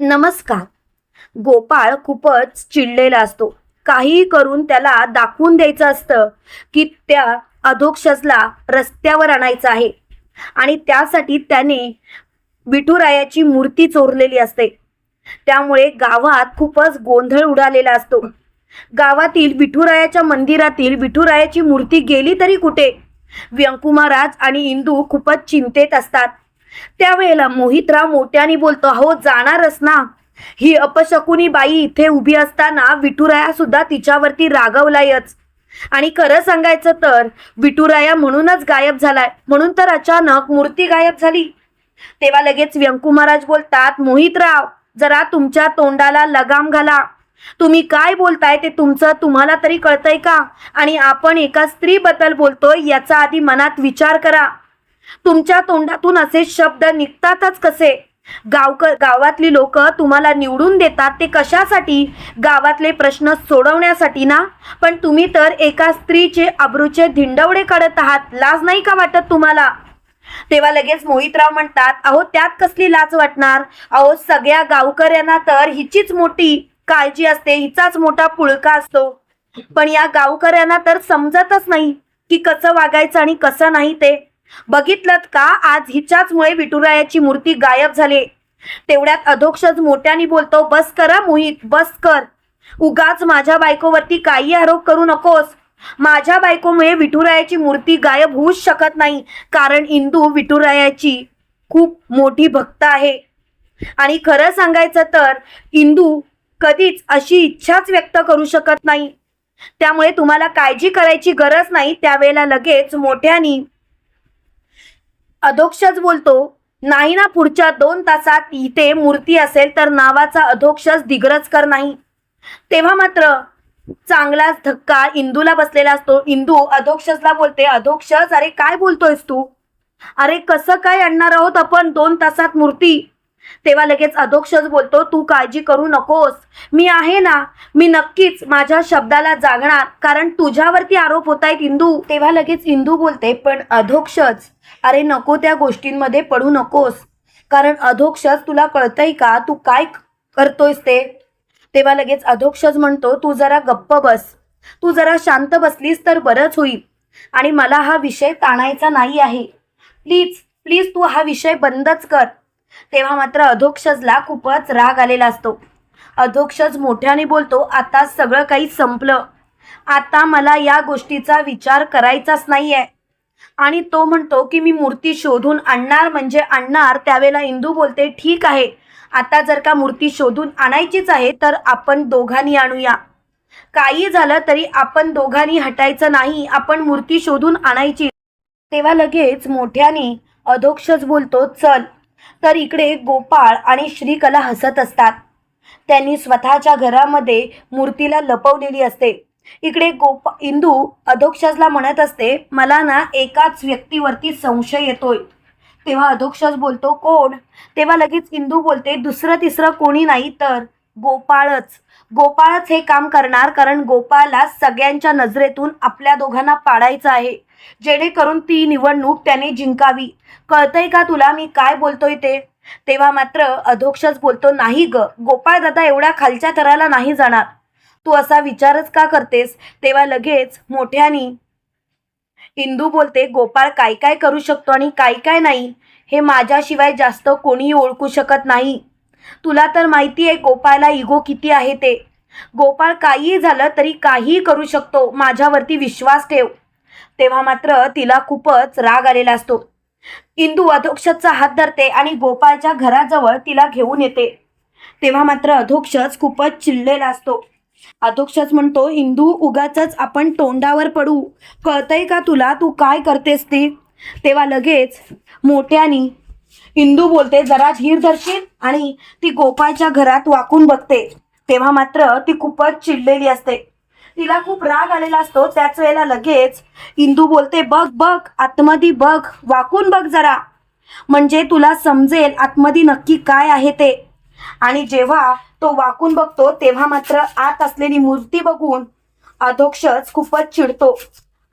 नमस्कार. गोपाळ खूपच चिडलेला असतो. काहीही करून त्याला दाखवून द्यायचं असतं की त्या अधोक्षसला रस्त्यावर आणायचं आहे आणि त्यासाठी त्याने विठुरायाची मूर्ती चोरलेली असते. त्यामुळे गावात खूपच गोंधळ उडालेला असतो. गावातील विठुरायाच्या मंदिरातील विठुरायाची मूर्ती गेली तरी कुठे? व्यंकुमाराज आणि इंदू खूपच चिंतेत असतात. त्यावेळेला मोहितराव मोठ्याने बोलतो हो जाणारच ना. ही अपशकुनी बाई इथे उभी असताना विठुराया सुद्धा तिच्यावरती रागवलायच. आणि खरं सांगायचं तर विठुराया म्हणूनच गायब झालाय. म्हणून तर अचानक मूर्ती गायब झाली. तेव्हा लगेच व्यंकू महाराज बोलतात मोहितराव जरा तुमच्या तोंडाला लगाम घाला. तुम्ही काय बोलताय ते तुमचं तुम्हाला तरी कळतंय का? आणि आपण एका स्त्रीबद्दल बोलतोय याचा आधी मनात विचार करा. तुमच्या तोंडातून असे शब्द निघतातच कसे? गावक गावातली लोक तुम्हाला निवडून देतात ते कशासाठी? गावातले प्रश्न सोडवण्यासाठी ना? पण तुम्ही तर एका स्त्रीचे अब्रूचे धिंडवडे काढत आहात लाज नाही का वाटत तुम्हाला? तेव्हा लगेच मोहितराव म्हणतात अहो त्यात कसली लाज वाटणार? अहो सगळ्या गावकऱ्यांना तर हिचीच मोठी काळजी असते हिचाच मोठा पुळका असतो. पण या गावकऱ्यांना तर समजतच नाही की कसं वागायचं आणि कसं नाही ते. बघितलं का? आज हिच्याचमुळे विठुरायाची मूर्ती गायब झाली. तेवढ्यात अधोक्षज मोठ्याने बोलतो बस करा मोहित बस कर. उगाच माझ्या बायकोवरती काही आरोप करू नकोस. माझ्या बायकोमुळे विठुरायाची मूर्ती गायब होऊच शकत नाही कारण इंदू विठुरायाची खूप मोठी भक्त आहे. आणि खरं सांगायचं तर इंदू कधीच अशी इच्छाच व्यक्त करू शकत नाही. त्यामुळे तुम्हाला काळजी करायची गरज नाही. त्यावेळेला लगेच मोठ्यानी अधोक्षज बोलतो. नाही ना पुढच्या दोन तासात इथे मूर्ती असेल तर नावाचा अधोक्षज दिग्रजकर नाही. तेव्हा मात्र चांगलाच धक्का इंदूला बसलेला असतो. इंदू अधोक्षजला बोलते अधोक्षज अरे काय बोलतोयस तू? अरे कसं काय आणणार आहोत आपण दोन तासात मूर्ती? तेव्हा लगेच अधोक्षच बोलतो तू काळजी करू नकोस. मी आहे ना मी नक्कीच माझ्या शब्दाला जागणार कारण तुझ्यावरती आरोप होत आहेत इंदू. तेव्हा लगेच इंदू बोलते पण अधोक्षच. अरे नको त्या गोष्टींमध्ये पडू नकोस. कारण अधोक्षच तुला कळतंय का? तू काय करतोयस ते? तेव्हा लगेच अधोक्षज म्हणतो तू जरा गप्प बस. तू जरा शांत बसलीस तर बरंच होईल. आणि मला हा विषय ताणायचा नाही आहे. प्लीज प्लीज तू हा विषय बंदच कर. तेव्हा मात्र अधोक्षजला खूपच राग आलेला असतो. अधोक्षज मोठ्याने बोलतो आता सगळं काही संपलं. आता मला या गोष्टीचा विचार करायचाच नाही आहे आणि तो म्हणतो की मी मूर्ती शोधून आणणार म्हणजे आणणार त्यावेळेला इंदू बोलते ठीक आहे आता जर का मूर्ती शोधून आणायचीच आहे तर आपण दोघांनी आणूया. काही झालं तरी आपण दोघांनी हटायचं नाही आपण मूर्ती शोधून आणायची. तेव्हा लगेच मोठ्याने अधोक्षज बोलतो चल तर इकडे गोपाळ आणि श्रीकला हसत असतात. त्यांनी स्वतःच्या घरामध्ये मूर्तीला लपवलेली असते. इकडे गोपा इंदू अधोक्षजला म्हणत असते मला ना एकाच व्यक्तीवरती संशय येतोय. तेव्हा अधोक्षज बोलतो कोण? तेव्हा लगेच इंदू बोलते दुसरं तिसरं कोणी नाही तर? गोपाळच. गोपाळच हे काम करणार कारण गोपाळला सगळ्यांच्या नजरेतून आपल्या दोघांना पाडायचं आहे. जेणेकरून ती निवडणूक त्याने जिंकावी. कळतंय का तुला मी काय बोलतोय ते? तेव्हा मात्र अधोक्षच बोलतो नाही ग गोपाळ दादा एवढ्या खालच्या थराला नाही जाणार. तू असा विचारच का करतेस? तेव्हा लगेच मोठ्यानी इंदू बोलते गोपाळ काय काय करू शकतो आणि काय काय नाही? हे माझ्याशिवाय जास्त कोणीही ओळखू शकत नाही. तुला तर माहिती आहे गोपाळला इगो किती आहे ते. गोपाळ काहीही झालं तरी काहीही करू शकतो माझ्यावरती विश्वास ठेव. तेव्हा मात्र तिला खूपच राग आलेला असतो. इंदू अधोक्षजचा हात धरते आणि गोपाळच्या घराजवळ तिला घेऊन येते. तेव्हा मात्र अधोक्षच खूपच चिडलेला असतो. अधोक्षच म्हणतो इंदू उगाच आपण तोंडावर पडू. कळतंय का तुला? तू काय करतेस ती? तेव्हा लगेच मोठ्यानी इंदू बोलते जरा धीर धरशील आणि ती गोपाळच्या घरात वाकून बघते. तेव्हा मात्र ती खूपच चिडलेली असते. तिला खूप राग आलेला असतो. त्याच वेळेला लगेच इंदू बोलते बघ बघ आत्मदी बघ वाकून बघ जरा. म्हणजे तुला समजेल आत्मदी नक्की काय आहे ते. आणि जेव्हा तो वाकून बघतो तेव्हा मात्र आत असलेली मूर्ती बघून अधोक्षच खूपच चिडतो.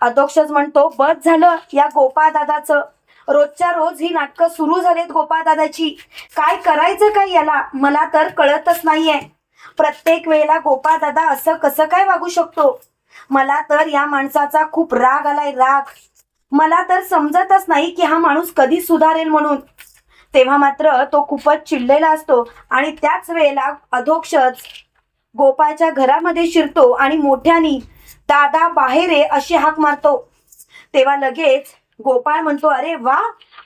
अधोक्षच म्हणतो बस झालं या गोपाळ दादाचं रोजच्या रोज ही नाटकं सुरू झालेत गोपाळदादाची काय करायचं काय याला? मला तर कळतच नाहीये. प्रत्येक वेळेला गोपाळदादा असं कसं काय वागू शकतो? मला तर या माणसाचा खूप राग आलाय राग. मला तर समजतच नाही की हा माणूस कधी सुधारेल म्हणून. तेव्हा मात्र तो खूपच चिडलेला असतो आणि त्याच वेळेला अधोक्षच गोपाळच्या घरामध्ये शिरतो आणि मोठ्यानी दादा बाहेर आहे अशी हाक मारतो. तेव्हा लगेच गोपाळ म्हणतो अरे वा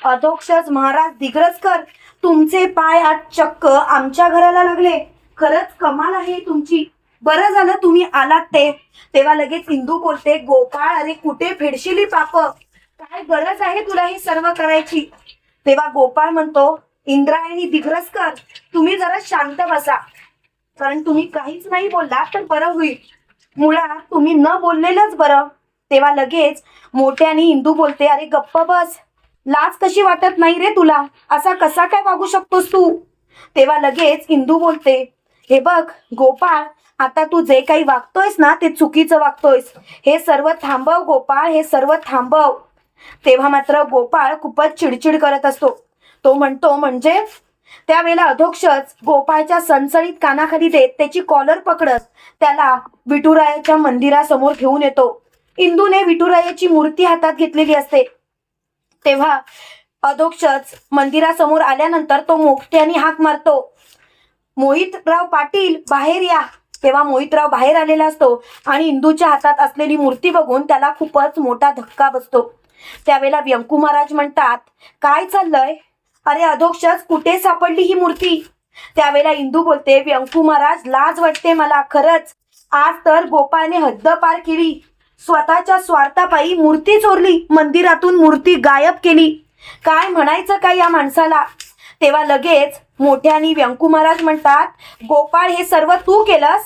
अधोक्षज महाराज दिग्रजकर तुमचे पाय आज चक्क आमच्या घराला लागले. खरंच कमाल आहे तुमची. बरं झालं तुम्ही आलात ते. तेव्हा लगेच इंदू बोलते गोपाळ अरे कुठे फेडशिली पाप? काय गरज आहे तुला ही सर्व करायची? तेव्हा गोपाळ म्हणतो इंद्रायणी दिग्रजकर तुम्ही जरा शांत बसा. कारण तुम्ही काहीच नाही बोललात तर बरं होईल. मुळात तुम्ही न बोललेलंच बरं. तेव्हा लगेच मोठ्याने इंदू बोलते अरे गप्प बस. लाज कशी वाटत नाही रे तुला? असा कसा काय वागू शकतोस तू? तेव्हा लगेच इंदू बोलते हे बघ गोपाळ आता तू जे काही वागतोयस ना ते चुकीचं वागतोयस. हे सर्व थांबव गोपाळ हे सर्व थांबव. तेव्हा मात्र गोपाळ खूपच चिडचिड करत असतो. तो म्हणतो म्हणजे? त्यावेळेला अधोक्षच गोपाळच्या सणसणीत कानाखाली देत त्याची कॉलर पकडत त्याला विठुरायाच्या मंदिरासमोर घेऊन येतो. इंदूने विठुरायाची मूर्ती हातात घेतलेली असते. तेव्हा अधोक्षच मंदिरासमोर आल्यानंतर तो मोठ्याने हाक मारतो. मोहितराव पाटील बाहेर या. तेव्हा मोहितराव बाहेर आलेला असतो आणि इंदूच्या हातात असलेली मूर्ती बघून त्याला खूपच मोठा धक्का बसतो. त्यावेळेला व्यंकू महाराज म्हणतात काय चाललंय? अरे अधोक्षच कुठे सापडली ही मूर्ती? त्यावेळेला इंदू बोलते व्यंकू महाराज लाज वाटते मला खरंच. आज तर गोपाळने हद्द पार केली. स्वतःच्या स्वार्थापायी मूर्ती चोरली मंदिरातून मूर्ती गायब केली. काय म्हणायचं काय या माणसाला? तेव्हा लगेच मोठ्यानी व्यंकू महाराज म्हणतात गोपाळ हे सर्व तू केलंस?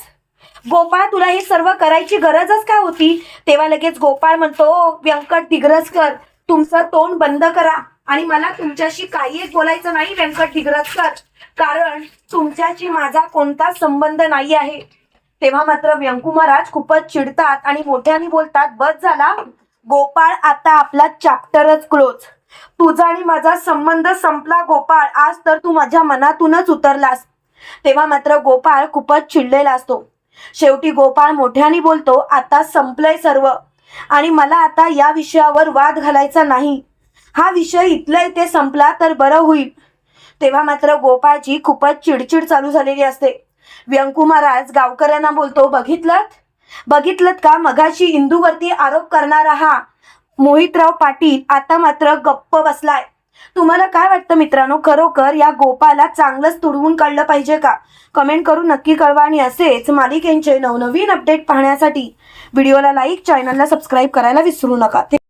गोपाळ तुला हे सर्व करायची गरजच काय होती? तेव्हा लगेच गोपाळ म्हणतो व्यंकट दिग्रजकर तुमचं तोंड बंद करा. आणि मला तुमच्याशी काही एक बोलायचं नाही व्यंकट दिग्रजकर कारण तुमच्याशी माझा कोणताच संबंध नाही आहे. तेव्हा मात्र व्यंकू महाराज खूपच चिडतात आणि मोठ्याने बोलतात बस झाला. गोपाळ आता आपला चॅप्टरच क्लोज तुझा आणि माझा संबंध संपला गोपाळ. आज तर तू माझ्या मनातूनच उतरलास. तेव्हा मात्र गोपाळ खूपच चिडलेला असतो. शेवटी गोपाळ मोठ्याने बोलतो आता संपलंय सर्व. आणि मला आता या विषयावर वाद घालायचा नाही. हा विषय इथल्या इथे संपला तर बरं होईल. तेव्हा मात्र गोपाळची खूपच चिडचिड चालू झालेली असते. व्यंकू महाराज गावकऱ्यांना बोलतो बघितलं बघितलं का? मगाशी इंदूवरती आरोप करणारा हा मोहितराव पाटील आता मात्र गप्प बसलाय. तुम्हाला काय वाटतं मित्रांनो? खरोखर या गोपाला चांगलंच तुडवून काढलं पाहिजे का? कमेंट करून नक्की कळवा आणि असेच मालिकेंचे नवनवीन अपडेट पाहण्यासाठी व्हिडिओला लाईक चॅनलला सबस्क्राईब करायला विसरू नका.